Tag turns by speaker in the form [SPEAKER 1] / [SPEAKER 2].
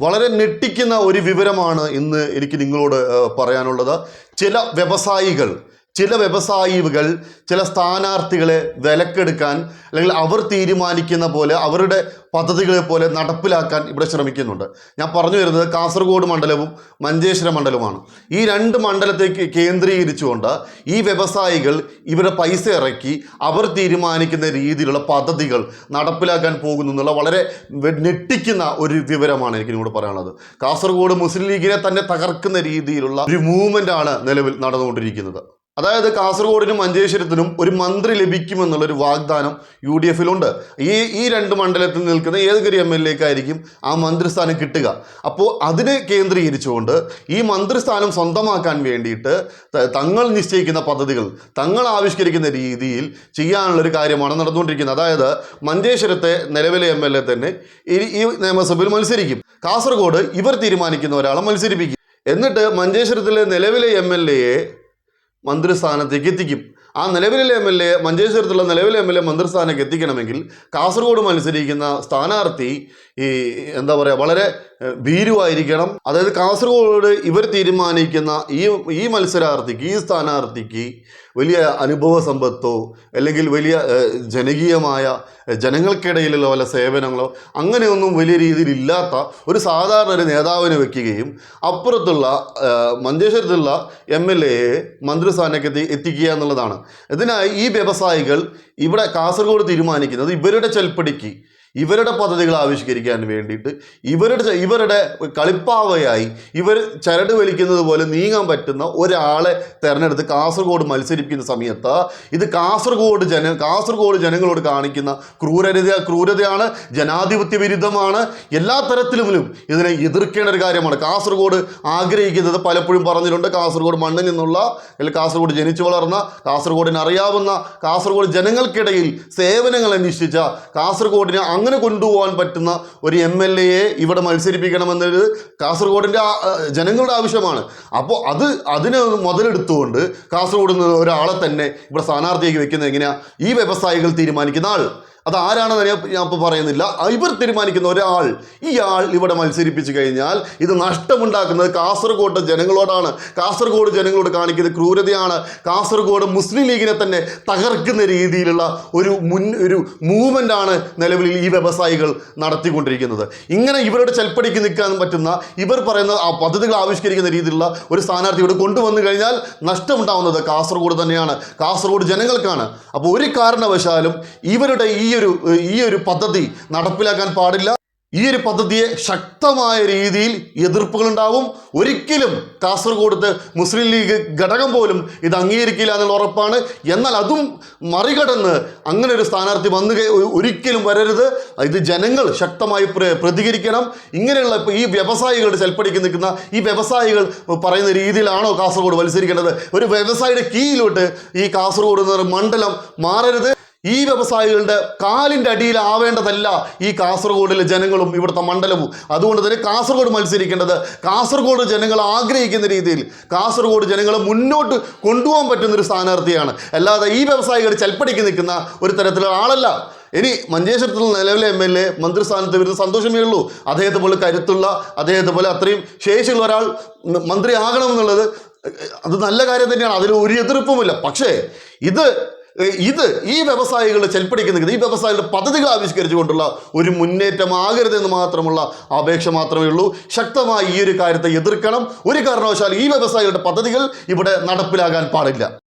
[SPEAKER 1] വളരെ ഞെട്ടിക്കുന്ന ഒരു വിവരമാണ് ഇന്ന് എനിക്ക് നിങ്ങളോട് പറയാനുള്ളത്. ചില വ്യവസായികൾ ചില വ്യവസായികൾ ചില സ്ഥാനാർത്ഥികളെ വിലക്കെടുക്കാൻ അല്ലെങ്കിൽ അവർ തീരുമാനിക്കുന്ന പോലെ അവരുടെ പദ്ധതികളെ പോലെ നടപ്പിലാക്കാൻ ഇവിടെ ശ്രമിക്കുന്നുണ്ട്. ഞാൻ പറഞ്ഞു വരുന്നത് കാസർഗോഡ് മണ്ഡലവും മഞ്ചേശ്വര മണ്ഡലവുമാണ്. ഈ രണ്ട് മണ്ഡലത്തേക്ക് കേന്ദ്രീകരിച്ചുകൊണ്ട് ഈ വ്യവസായികൾ ഇവരുടെ പൈസ ഇറക്കി അവർ തീരുമാനിക്കുന്ന രീതിയിലുള്ള പദ്ധതികൾ നടപ്പിലാക്കാൻ പോകുന്നു എന്നുള്ള വളരെ ഞെട്ടിക്കുന്ന ഒരു വിവരമാണ് എനിക്ക് നിങ്ങളോട് പറയാനുള്ളത്. കാസർഗോഡ് മുസ്ലിം ലീഗിനെ തന്നെ തകർക്കുന്ന രീതിയിലുള്ള ഒരു മൂവ്മെന്റ് ആണ് നിലവിൽ നടന്നുകൊണ്ടിരിക്കുന്നത്. അതായത് കാസർഗോഡിനും മഞ്ചേശ്വരത്തിനും ഒരു മന്ത്രി ലഭിക്കുമെന്നുള്ളൊരു വാഗ്ദാനം യു ഡി എഫിലുണ്ട് ഈ ഈ രണ്ട് മണ്ഡലത്തിൽ നിൽക്കുന്ന ഏതൊരു എം എൽ എക്കായിരിക്കും ആ മന്ത്രിസ്ഥാനം കിട്ടുക? അപ്പോൾ അതിനെ കേന്ദ്രീകരിച്ചുകൊണ്ട് ഈ മന്ത്രിസ്ഥാനം സ്വന്തമാക്കാൻ വേണ്ടിയിട്ട് തങ്ങൾ നിശ്ചയിക്കുന്ന പദ്ധതികൾ തങ്ങൾ ആവിഷ്കരിക്കുന്ന രീതിയിൽ ചെയ്യാനുള്ളൊരു കാര്യമാണ് നടന്നുകൊണ്ടിരിക്കുന്നത്. അതായത് മഞ്ചേശ്വരത്തെ നിലവിലെ എം എൽ എ തന്നെ ഈ നിയമസഭയിൽ മത്സരിക്കും. കാസർഗോഡ് ഇവർ തീരുമാനിക്കുന്ന ഒരാളെ മത്സരിപ്പിക്കും. എന്നിട്ട് മഞ്ചേശ്വരത്തിലെ നിലവിലെ എം എൽ എയെ മന്ത്രിസ്ഥാനത്തേക്ക് എത്തിക്കും ആ നിലവിലെ എം എൽ എ മഞ്ചേശ്വരത്തുള്ള നിലവിലെ എം എൽ എ മന്ത്രിസ്ഥാനത്തേക്ക് എത്തിക്കണമെങ്കിൽ കാസർഗോഡ് മത്സരിക്കുന്ന സ്ഥാനാർത്ഥി ഈ എന്താ പറയുക വളരെ ഭീരുവായിരിക്കണം. അതായത് കാസർഗോഡ് ഇവർ തീരുമാനിക്കുന്ന ഈ ഈ മത്സരാർത്ഥിക്ക് ഈ സ്ഥാനാർത്ഥിക്ക് വലിയ അനുഭവ സമ്പത്തോ അല്ലെങ്കിൽ വലിയ ജനകീയമായ ജനങ്ങൾക്കിടയിലുള്ള വല്ല സേവനങ്ങളോ അങ്ങനെയൊന്നും വലിയ രീതിയിൽ ഇല്ലാത്ത ഒരു സാധാരണ ഒരു നേതാവിനെ വെക്കുകയും അപ്പുറത്തുള്ള മഞ്ചേശ്വരത്തുള്ള എം എൽ എയെ മന്ത്രിസ്ഥാനത്തേക്ക് എത്തി എത്തിക്കുക എന്നുള്ളതാണ്. ഇതിനായി ഈ വ്യവസായികൾ ഇവിടെ കാസർഗോഡ് തീരുമാനിക്കുന്നത് ഇവരുടെ ചെൽപ്പടിക്ക്. ഇവരുടെ പദ്ധതികൾ ആവിഷ്കരിക്കാൻ വേണ്ടിയിട്ട് ഇവരുടെ ഇവരുടെ കളിപ്പാവയായി ഇവർ ചരട് വലിക്കുന്നത് പോലെ നീങ്ങാൻ പറ്റുന്ന ഒരാളെ തിരഞ്ഞെടുത്ത് കാസർഗോഡ് മത്സരിപ്പിക്കുന്ന സമയത്ത് ഇത് കാസർഗോഡ് ജന കാസർഗോഡ് ജനങ്ങളോട് കാണിക്കുന്ന ക്രൂരത ക്രൂരതയാണ് ജനാധിപത്യ വിരുദ്ധമാണ് എല്ലാ തരത്തിലും ഇതിനെ എതിർക്കേണ്ട ഒരു കാര്യമാണ്. കാസർഗോഡ് ആഗ്രഹിക്കുന്നത് പലപ്പോഴും പറഞ്ഞിട്ടുണ്ട് കാസർഗോഡ് മണ്ണിൽ നിന്നുള്ള അല്ലെങ്കിൽ കാസർഗോഡ് ജനിച്ചു വളർന്ന കാസർഗോഡിന് അറിയാവുന്ന കാസർഗോഡ് ജനങ്ങൾക്കിടയിൽ സേവനങ്ങൾ അന്വേഷിച്ച കാസർഗോഡിനെ അങ്ങനെ കൊണ്ടുപോകാൻ പറ്റുന്ന ഒരു എം എൽ എയെ ഇവിടെ മത്സരിപ്പിക്കണമെന്നത് കാസർഗോഡിന്റെ ജനങ്ങളുടെ ആവശ്യമാണ്. അപ്പോൾ അത് അതിനെ മുതലെടുത്തുകൊണ്ട് കാസർഗോഡ് നിന്ന് ഒരാളെ തന്നെ ഇവിടെ സ്ഥാനാർത്ഥിയാക്കി വെക്കുന്നത് എങ്ങനെയാണ് ഈ വ്യവസായികൾ തീരുമാനിക്കുന്ന ആൾ അത് ആരാണെന്ന് ഞാൻ ഇപ്പോൾ പറയുന്നില്ല. ഇവർ തീരുമാനിക്കുന്ന ഒരാൾ ഇയാൾ ഇവിടെ മത്സരിപ്പിച്ചു കഴിഞ്ഞാൽ ഇത് നഷ്ടമുണ്ടാക്കുന്നത് കാസർഗോഡ് ജനങ്ങളോടാണ്. കാസർഗോഡ് ജനങ്ങളോട് കാണിക്കുന്ന ക്രൂരതയാണ്. കാസർഗോഡ് മുസ്ലിം ലീഗിനെ തന്നെ തകർക്കുന്ന രീതിയിലുള്ള ഒരു മുൻ ഒരു മൂവ്മെന്റാണ് നിലവിൽ ഈ വ്യവസായികൾ നടത്തിക്കൊണ്ടിരിക്കുന്നത്. ഇങ്ങനെ ഇവരുടെ ചെൽപ്പടിക്ക് നിൽക്കാൻ പറ്റുന്ന ഇവർ പറയുന്ന ആ പദ്ധതികൾ ആവിഷ്കരിക്കുന്ന രീതിയിലുള്ള ഒരു സ്ഥാനാർത്ഥി ഇവിടെ കൊണ്ടുവന്നു കഴിഞ്ഞാൽ നഷ്ടമുണ്ടാവുന്നത് കാസർഗോഡ് തന്നെയാണ്. കാസർഗോഡ് ജനങ്ങൾക്കാണ്. അപ്പോൾ ഒരു കാരണവശാലും ഇവരുടെ ഈ ഒരു ഈ ഒരു പദ്ധതി നടപ്പിലാക്കാൻ പാടില്ല. ഈ ഒരു പദ്ധതിയെ ശക്തമായ രീതിയിൽ എതിർപ്പുകളുണ്ടാവും. ഒരിക്കലും കാസർഗോഡത്തെ മുസ്ലിം ലീഗ് ഘടകം പോലും ഇത് അംഗീകരിക്കില്ല എന്നുള്ള ഉറപ്പാണ്. എന്നാൽ അതും മറികടന്ന് അങ്ങനെ ഒരു സ്ഥാനാർത്ഥി വന്നു ഒരിക്കലും വരരുത്. ഇത് ജനങ്ങൾ ശക്തമായി പ്രതികരിക്കണം. ഇങ്ങനെയുള്ള ഇപ്പോൾ ഈ വ്യവസായികളുടെ ചെൽപ്പടിക്ക് നിൽക്കുന്ന ഈ വ്യവസായികൾ പറയുന്ന രീതിയിലാണോ കാസർഗോഡ് മത്സരിക്കേണ്ടത്? ഒരു വ്യവസായിയുടെ കീഴിലോട്ട് ഈ കാസർഗോഡ് എന്ന മണ്ഡലം മാറരുത്. ഈ വ്യവസായികളുടെ കാലിന്റെ അടിയിലാവേണ്ടതല്ല ഈ കാസർഗോഡിലെ ജനങ്ങളും ഇവിടുത്തെ മണ്ഡലവും. അതുകൊണ്ട് തന്നെ കാസർഗോഡ് മത്സരിക്കേണ്ടത് കാസർഗോഡ് ജനങ്ങൾ ആഗ്രഹിക്കുന്ന രീതിയിൽ കാസർഗോഡ് ജനങ്ങളെ മുന്നോട്ട് കൊണ്ടുപോകാൻ പറ്റുന്ന ഒരു സ്ഥാനാർത്ഥിയാണ്. അല്ലാതെ ഈ വ്യവസായികൾ ചെൽപ്പടിക്ക് നിൽക്കുന്ന ഒരു തരത്തിലുള്ള ആളല്ല. ഇനി മഞ്ചേശ്വരത്തിൽ നിലവിലെ എം എൽ എ മന്ത്രിസ്ഥാനത്ത് വരുന്ന സന്തോഷമേ ഉള്ളൂ. അദ്ദേഹത്തെ പോലെ കരുത്തുള്ള അദ്ദേഹത്തെ പോലെ അത്രയും ശേഷിയുള്ള ഒരാൾ മന്ത്രിയാകണമെന്നുള്ളത് അത് നല്ല കാര്യം തന്നെയാണ്. അതിൽ ഒരു എതിർപ്പുമില്ല. പക്ഷേ ഇത് ഇത് ഈ വ്യവസായികൾ ചെൽപ്പടിക്കുന്ന ഈ വ്യവസായികളുടെ പദ്ധതികൾ ആവിഷ്കരിച്ചുകൊണ്ടുള്ള ഒരു മുന്നേറ്റമാകരുതെന്ന് മാത്രമുള്ള അപേക്ഷ മാത്രമേ ഉള്ളൂ. ശക്തമായി ഈ ഒരു കാര്യത്തെ എതിർക്കണം. ഒരു കാരണവശാലും ഈ വ്യവസായികളുടെ പദ്ധതികൾ ഇവിടെ നടപ്പിലാകാൻ പാടില്ല.